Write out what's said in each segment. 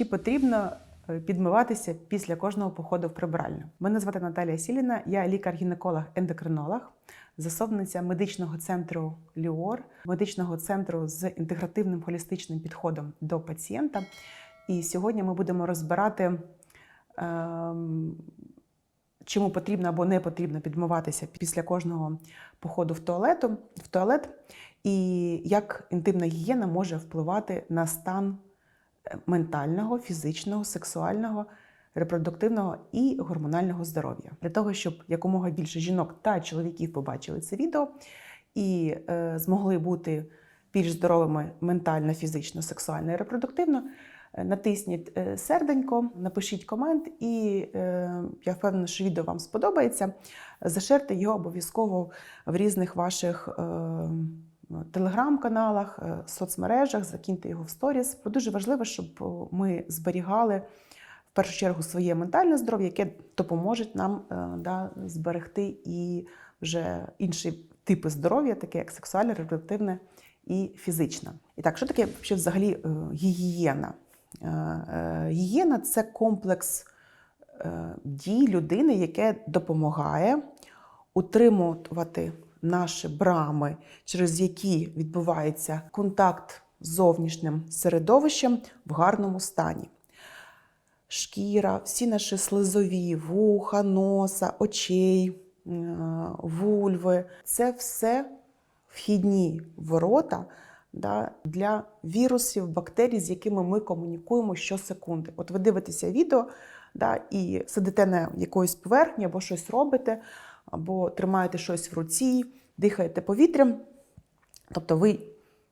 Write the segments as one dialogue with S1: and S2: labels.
S1: Чи потрібно е, підмиватися після кожного походу в прибиральню? Мене звати Наталія Сіліна, я лікар-гінеколог-ендокринолог, засновниця медичного центру Ліор, медичного центру з інтегративним холістичним підходом до пацієнта. І сьогодні ми будемо розбирати, ем, чому потрібно або не потрібно підмиватися після кожного походу в туалету, в туалет, і як інтимна гігієна може впливати на стан ментального, фізичного, сексуального, репродуктивного і гормонального здоров'я. Для того, щоб якомога більше жінок та чоловіків побачили це відео і е, змогли бути більш здоровими ментально, фізично, сексуально і репродуктивно. е, Натисніть е, серденько, напишіть комент, і е, я впевнена, що відео вам сподобається. Зашерте його обов'язково в різних ваших е, телеграм-каналах, е, соцмережах, закиньте його в сторіс. Бо дуже важливо, щоб ми зберігали в першу чергу своє ментальне здоров'я, яке допоможе нам е, да, зберегти і вже інші типи здоров'я, таке як сексуальне, репродуктивне і фізичне. І так, що таке ще взагалі е, гігієна? Е, е, Гігієна це комплекс е, дій людини, яке допомагає утримувати наші брами, через які відбувається контакт з зовнішнім середовищем в гарному стані. Шкіра, всі наші слизові, вуха, носа, очей, е, вульви це все вхідні ворота да, для вірусів, бактерій, з якими ми комунікуємо щосекунди. От ви дивитеся відео да, і сидите на якоїсь поверхні або щось робите, або тримаєте щось в руці, дихаєте повітрям. Тобто ви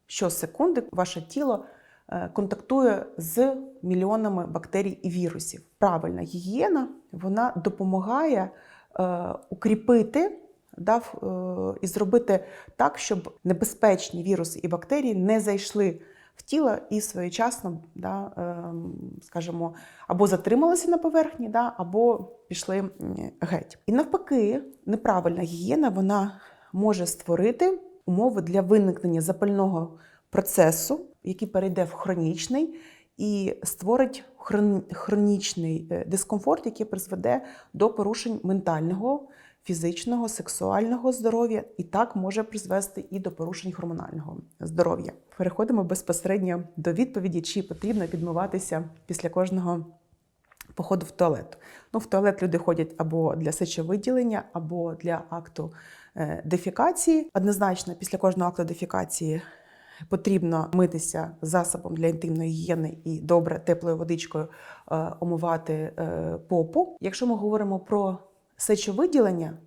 S1: щосекунди ваше тіло е, контактує з мільйонами бактерій і вірусів. Правильна гігієна вона допомагає е, укріпити да, в- е, і зробити так, щоб небезпечні віруси і бактерії не зайшли в тіло і своєчасно, да, ем, скажімо, або затрималися на поверхні, да, або пішли геть. І навпаки, неправильна гігієна вона може створити умови для виникнення запального процесу, який перейде в хронічний, і створить хронічний е, дискомфорт, який призведе до порушень ментального, фізичного, сексуального здоров'я, і так може призвести і до порушень гормонального здоров'я. Переходимо безпосередньо до відповіді, чи потрібно підмиватися після кожного походу в туалет. Ну, в туалет люди ходять або для сечовиділення, або для акту е, дефікації. Однозначно, після кожного акту дефікації потрібно митися засобом для інтимної гігієни і добре теплою водичкою е, омивати е, попу. Якщо ми говоримо про сечовиділення,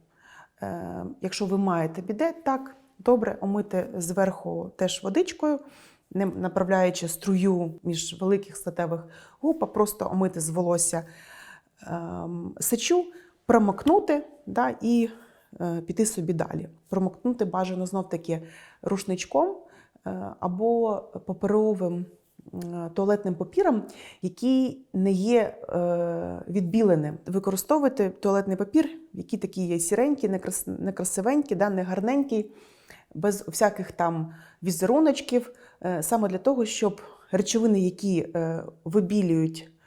S1: е, якщо ви маєте біде, так добре омити зверху теж водичкою, не направляючи струю між великих статевих губ, а просто омити з волосся ем, сечу, промокнути да, і е, піти собі далі. Промокнути бажано знов-таки рушничком е, або паперовим туалетним папіром, який не є е, відбіленим. Використовуйте туалетний папір, який такий є сіренький, некрас- некрасивенький, не гарненький, без всяких там візеруночків, е, саме для того, щоб речовини, які е, вибілюють е,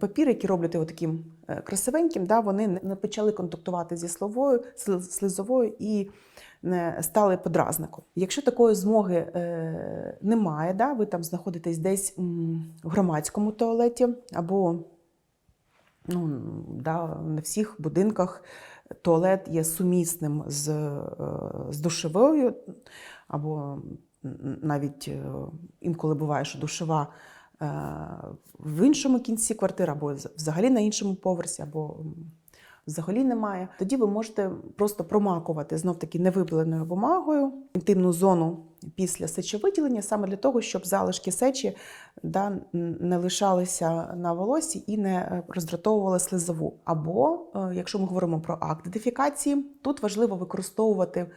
S1: папір, які роблять його таким е, красивеньким, да, вони не- почали контактувати зі словою, слизовою і не стали подразником. Якщо такої змоги е, немає, да, ви там знаходитесь десь в громадському туалеті або ну, да, на всіх будинках туалет є сумісним з, е, з душевою, або навіть е, інколи буває, що душева е, в іншому кінці квартири, або взагалі на іншому поверсі, або взагалі немає. Тоді ви можете просто промакувати знов таки невибеленою бумагою інтимну зону після сечовиділення, саме для того, щоб залишки сечі да, не лишалися на волосі і не е, роздратовували слизову. Або, е, якщо ми говоримо про акт дефікації, тут важливо використовувати е,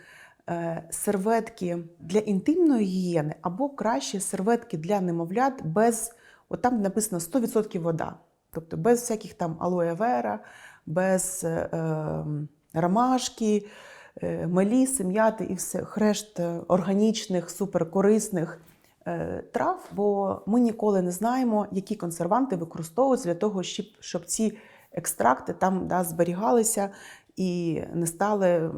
S1: серветки для інтимної гігієни, або краще серветки для немовлят без, от там написано 100% вода. Тобто без всяких там алоє вера, без е, е, ромашки, е, меліси, м'яти і все хрешт е, органічних, суперкорисних е, трав, бо ми ніколи не знаємо, які консерванти використовуються для того, щоб, щоб ці екстракти там да, зберігалися і не стали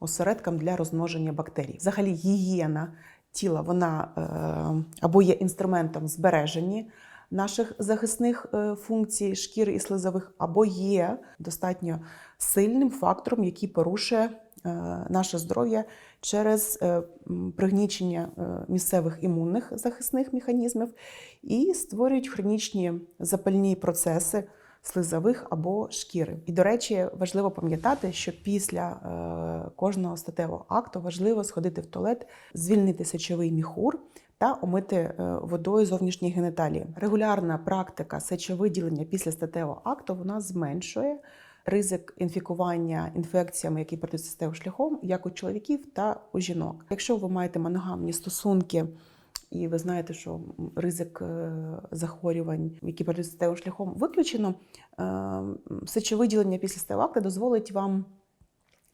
S1: осередком для розмноження бактерій. Взагалі, гігієна тіла вона е, або є інструментом збереження наших захисних е, функцій шкіри і слизових, або є достатньо сильним фактором, який порушує е, наше здоров'я через пригнічення місцевих імунних захисних механізмів і створюють хронічні запальні процеси слизових або шкіри. І, до речі, важливо пам'ятати, що після е, кожного статевого акту важливо сходити в туалет, звільнити сечовий міхур та омити е, водою зовнішні геніталії. Регулярна практика сечовиділення після статевого акту вона зменшує ризик інфікування інфекціями, які передаються статевим шляхом, як у чоловіків та у жінок. Якщо ви маєте моногамні стосунки, і ви знаєте, що ризик е, захворювань, які передаються статевим шляхом, виключено, е, сечовиділення після статевого дозволить вам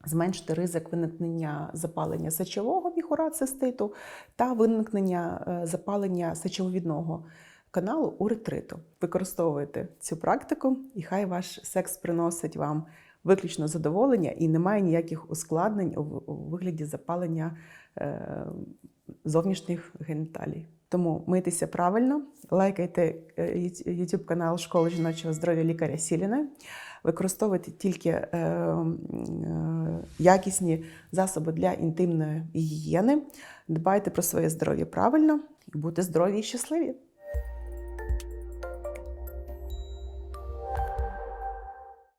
S1: зменшити ризик виникнення запалення сечового міхура циститу та виникнення е, запалення сечовидного каналу уретриту. Використовуйте цю практику, і хай ваш секс приносить вам виключно задоволення і немає ніяких ускладнень у вигляді запалення зовнішніх геніталій. Тому мийтеся правильно, лайкайте е, YouTube канал Школи жіночого здоров'я лікаря Сіліна. Використовуйте тільки е, е, якісні засоби для інтимної гігієни. Дбайте про своє здоров'я правильно і будьте здорові і щасливі.